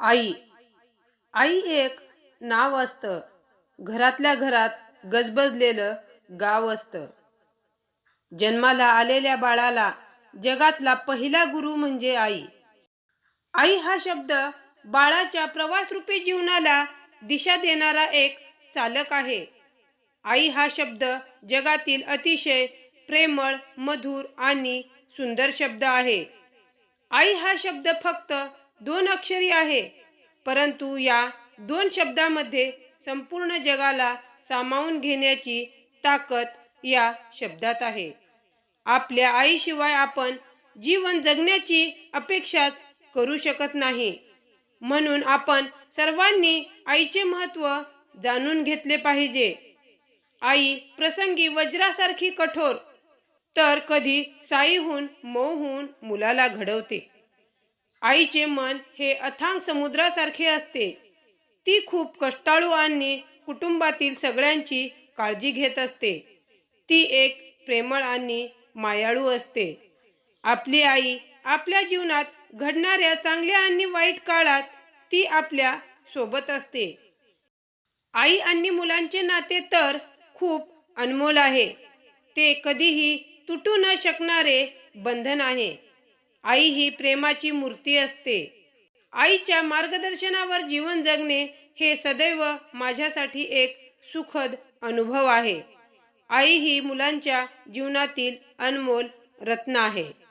आई. आई एक नाव असतं. घरातल्या घरात गजबजलेलं गाव असतं. जन्माला आलेल्या बाळाला जगातला पहिला गुरु म्हणजे आई. आई हा शब्द बाळाच्या प्रवासरूपी जीवनाला दिशा देणारा एक चालक आहे. आई हा शब्द जगातील अतिशय प्रेमळ मधुर आणि सुंदर शब्द आहे. आई हा शब्द फक्त दोन अक्षरी आहे. परंतु या दोन शब्दामध्ये संपूर्ण जगाला सामावून घेण्याची ताकद या शब्दात आहे. आपल्या आईशिवाय आपण जीवन जगण्याची अपेक्षाच करू शकत नाही. म्हणून आपण सर्वांनी आईचे महत्त्व जाणून घेतले पाहिजे. आई प्रसंगी वज्रासारखी कठोर तर कधी साईहून मऊहून मुलाला घडवते. आईचे मन हे अथांग समुद्रासारखे असते. ती खूप कष्टाळू आणि कुटुंबातील सगळ्यांची काळजी घेत असते. ती एक प्रेमळ आणि मायाळू असते. आपली आई आपल्या जीवनात घडणाऱ्या चांगल्या आणि वाईट काळात ती आपल्यासोबत असते. आई आणि मुलांचे नाते तर खूप अनमोल आहे. ते कधीही तुटू न शकणारे बंधन आहे. आई ही प्रेमाची मूर्ती असते. आईच्या मार्गदर्शनावर जीवन जगणे हे सदैव माझ्यासाठी एक सुखद अनुभव आहे. आई ही मुलांच्या जीवनातील अनमोल रत्न आहे.